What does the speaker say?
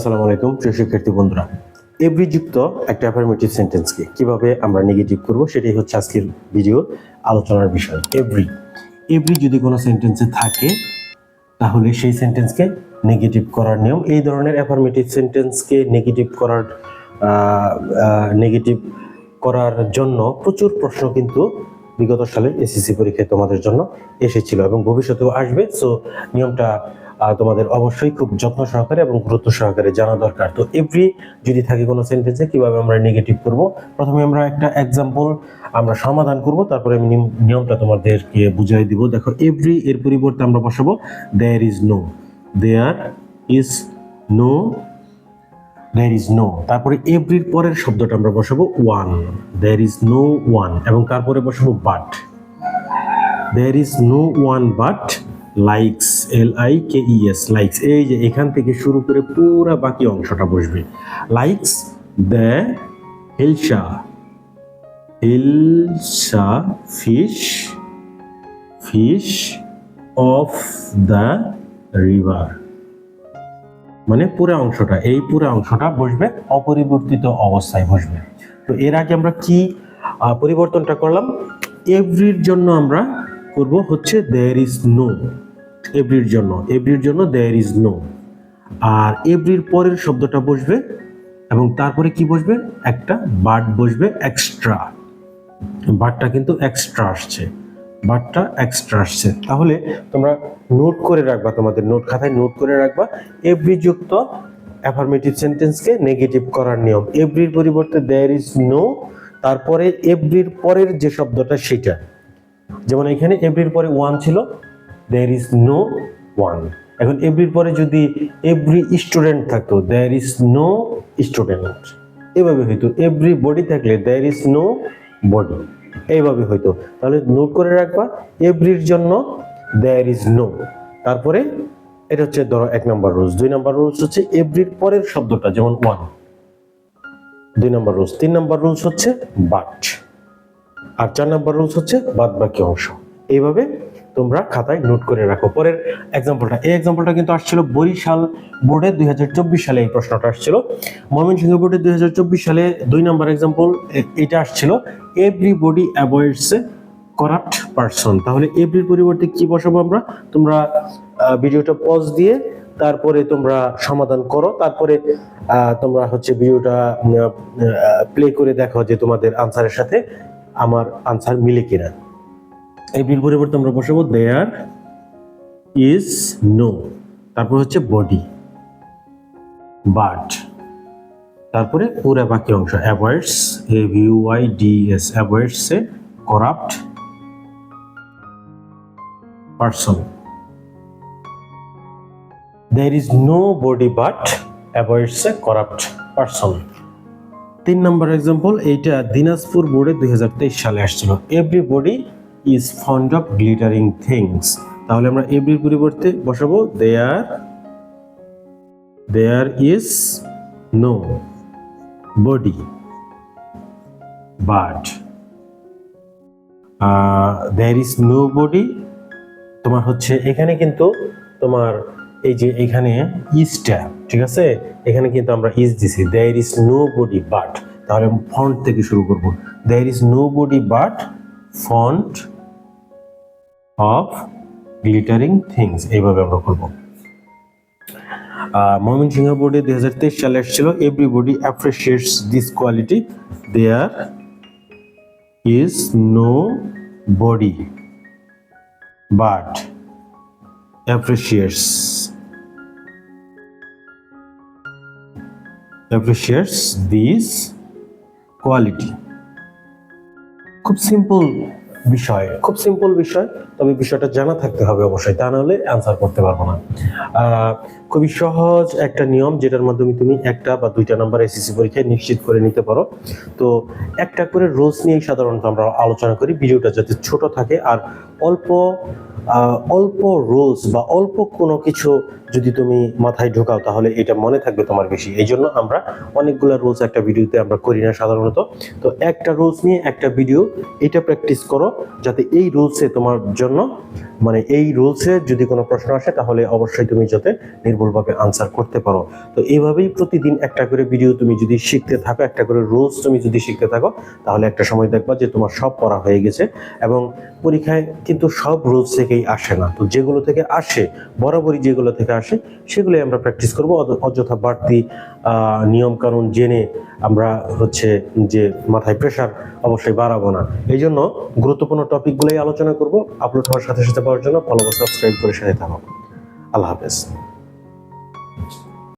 আসসালামু আলাইকুম, প্রিয় শিক্ষার্থী বন্ধুরা। এভরি যুক্ত একটা অ্যাফার্মেটিভ সেন্টেন্সকে কীভাবে আমরা নেগেটিভ করব সেটাই হচ্ছে আজকের ভিডিওর আলোচনার বিষয়। এভরি এভরি যদি কোনো সেন্টেন্সে থাকে, তাহলে সেই সেন্টেন্সকে নেগেটিভ করার নিয়ম, এই ধরনের অ্যাফার্মেটিভ সেন্টেন্সকে নেগেটিভ করার নেগেটিভ করার জন্য প্রচুর প্রশ্ন কিন্তু বিগত সালে এসএসসি পরীক্ষায় তোমাদের জন্য এসেছিল এবং ভবিষ্যতেও আসবে। সো নিয়মটা তোমাদের অবশ্যই খুব যত্ন সহকারে এবং গুরুত্ব সহকারে জানা দরকার। তো এভরি যদি থাকে কোনো সেন্টেন্সে কীভাবে আমরা নেগেটিভ করব, প্রথমে আমরা একটা এক্সাম্পল আমরা সমাধান করব, তারপরে আমি নিয়ম- নিয়মটা তোমাদেরকে বুঝাই দিব। দেখো এভরি এর পরিবর্তে আমরা বসাবো there is no there is no there is no তারপরে এভরির পরের শব্দটা আমরা বসাবো one there is no one এবং তারপরে বসাবো but there is no one but likes L I K E S likes এই যে এখান থেকে শুরু করে পুরো বাকি অংশটা বসবে। Likes the hilsa hilsa fish fish of the river মানে পুরো অংশটা, এই পুরো অংশটা বসবে, অপরিবর্তিত অবস্থায় বসবে। তো এর আগে আমরা কি পরিবর্তনটা করলাম? এভরির জন্য আমরা করব হচ্ছে দেয়ার ইজ নো এভরির জন্য এভরির জন্য দেয়ার ইজ নো আর এভরির পরের শব্দটা বসবে এবং তারপরে কি বসবে? একটা বার্ড বসবে এক্সট্রা বারটা কিন্তু এক্সট্রা আসছে। বারটা এক্সট্রা আসছে। তাহলে তোমরা নোট করে রাখবা, তোমাদের নোট খাতায় নোট করে রাখবা এভরি যুক্ত অ্যাফার্মেটিভ সেন্টেন্সকে নেগেটিভ করার নিয়ম। এভরির পরিবর্তে দেয়ার ইজ নো তারপরে এভরির পরের যে শব্দটা, সেটা। যেমন এখানে এভরির পরে ওয়ান ছিল দেয়ার ইজ নো ওয়ান এখন এভরির পরে যদি এভরি স্টুডেন্ট থাকতো দেয়ার ইজ নো স্টুডেন্ট এভাবে হইতো। এভরি বডি থাকলে দেয়ার ইজ নো বডি এইভাবে হইতো। তাহলে নোট করে রাখবা এভরির জন্য দেয়ার ইজ নো তারপরে এটা হচ্ছে ধরো এক নম্বর রুলস দুই নম্বর রুলস হচ্ছে এভরির পরের শব্দটা, যেমন ওয়ান দুই নম্বর রুলস তিন নম্বর রুলস হচ্ছে বাট আর চার নম্বর রুলস হচ্ছে বাদ বাকি অংশ। এইভাবে তোমরা খাতায় নোট করে রাখো। পরের এক্সাম্পলটা এই এক্সাম্পলটা কিন্তু আসছিল বরিশাল বোর্ডে দুই হাজার চব্বিশ সালে এই প্রশ্নটা আসছিল। ময়মনসিংহ বোর্ডে দুই সালে দুই নম্বর এক্সাম্পল এটা আসছিল। এভরিবডি অ্যাভয়েডস করাপ্ট পারসন তাহলে এভরির পরিবর্তে কি বসাবো আমরা? তোমরা ভিডিওটা পজ দিয়ে, তারপরে তোমরা সমাধান করো। তারপরে তোমরা হচ্ছে ভিডিওটা প্লে করে দেখো যে তোমাদের আনসারের সাথে আমার আনসার মিলে কিনা। এভরির পরিবর্তে আমরা বসাবো দেয়ার ইজ নো তারপর হচ্ছে বডি বাট তারপরে, পুরো বাকি অংশ avoids A V Y D S avoids a corrupt person there is nobody but avoids a corrupt person. তিন নম্বর এক্সাম্পল এইটা দিনাজপুর বোর্ডে দুই হাজার তেইশ সালে আসছিল। Everybody is fond of glittering things তাহলে আমরা এভরির পরিবর্তে বসাবো there there is no body but there is no body তোমার হচ্ছে এখানে কিন্তু তোমার এই যে এখানে ইজটা ঠিক আছে? এখানে কিন্তু আমরা ইজ দিছি there is no body but তাহলে ফন্ট থেকে শুরু করব। There is no body but fond of glittering things এইভাবে আমরা করব। ময়মনসিংহ বোর্ডে দুই হাজার তেইশ সালে এসেছিল। Everybody appreciates this quality there is no body but appreciates appreciates this quality খুব সিম্পল বিষয়, খুব সিম্পল বিষয়, তবে বিষয়টা জানা থাকতে হবে অবশ্যই, তা নাহলে অ্যান্সার করতে পারব না। খুবই সহজ একটা নিয়ম যেটার মাধ্যমে তুমি একটা বা দুইটা নাম্বার এসএসসি পরীক্ষায় নিশ্চিত করে নিতে পারো। তো একটা করে রোলস নিয়েই সাধারণত আমরা আলোচনা করি, ভিডিওটা যাতে ছোট থাকে। আর অল্প অল্প রোলস বা অল্প কোনো কিছু যদি তুমি মাথায় ঢোকাও, তাহলে এটা মনে থাকবে তোমার বেশি। এই জন্য আমরা অনেকগুলো রুলস একটা ভিডিওতে আমরা করি না সাধারণত। তো একটা রুলস নিয়ে একটা ভিডিও এটা প্র্যাকটিস করো যাতে এই রুলসে তোমার জন্য মানে এই রুলসে যদি কোনো প্রশ্ন আসে, তাহলে অবশ্যই তুমি যাতে নির্ভুলভাবে আনসার করতে পারো। তো এইভাবেই প্রতিদিন একটা করে ভিডিও তুমি যদি শিখতে থাকো, একটা করে রুলস তুমি যদি শিখতে থাকো, তাহলে একটা সময় দেখবা যে তোমার সব পড়া হয়ে গেছে এবং পরীক্ষায় কিন্তু সব রুলস থেকেই আসে না। তো যেগুলো থেকে আসে, বরাবরই যেগুলো থেকে আসে, সেগুলোই আমরা প্র্যাকটিস করব। অয- অযথা বাড়তি নিয়ম কানুন জেনে আমরা হচ্ছে যে মাথায় প্রেশার অবশ্যই বাড়াবো না। এই জন্য গুরুত্বপূর্ণ টপিকগুলোই আলোচনা করব। আপলোড হওয়ার সাথে সাথে পাওয়ার জন্য ফলো সাবস্ক্রাইব করে সাথে থাকো। আল্লাহ হাফেজ।